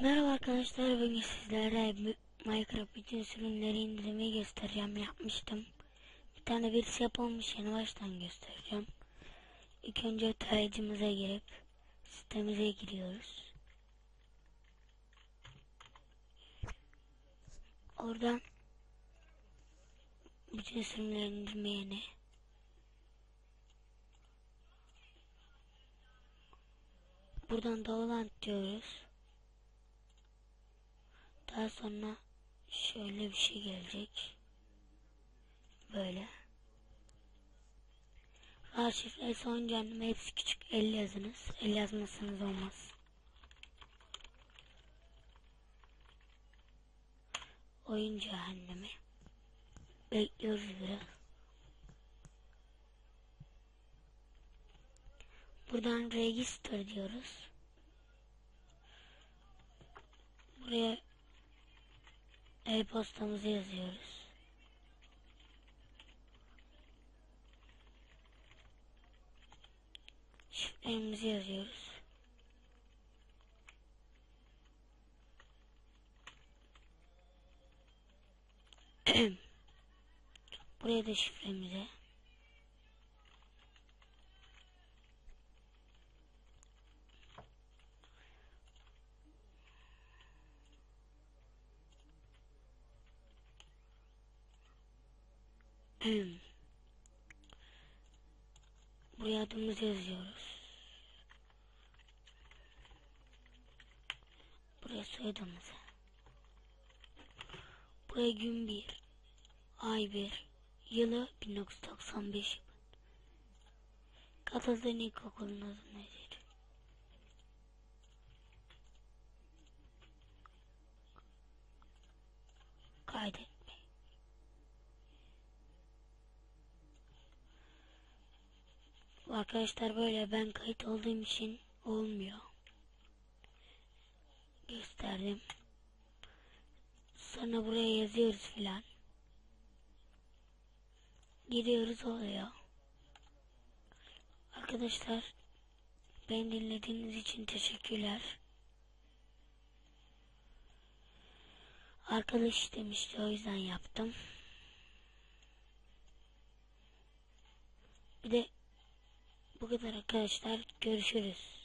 Merhaba arkadaşlar bugün sizlere Minecraft bütün sürümleri indirmeyi göstereceğim yapmıştım. Bir tane birisi yapılmış yeni baştan göstereceğim. İlk önce tarayıcımıza girip sitemize giriyoruz. Oradan bütün sürümleri indirmeyeni Buradan download diyoruz. Daha sonra şöyle bir şey gelecek. Böyle. Rahat şifresi oyuncağının hepsi küçük el yazınız. El yazmasanız olmaz. Oyun cehennemi. Bekliyoruz biraz. Buradan register diyoruz. Buraya e-postamızı yazıyoruz. Şifremizi yazıyoruz. Buraya da şifremizi. Buraya adımızı yazıyoruz. Buraya soyadımızı. Buraya gün 1, ay 1, yılı 1995. Katıldığın ilkokulun adı nedir? Kaydet. Arkadaşlar böyle ben kayıt olduğum için olmuyor. Gösterdim. Sonra buraya yazıyoruz filan. Giriyoruz oluyor. Arkadaşlar beni dinlediğiniz için teşekkürler. Arkadaş istemişti o yüzden yaptım. Bir de bu kadar arkadaşlar. Görüşürüz.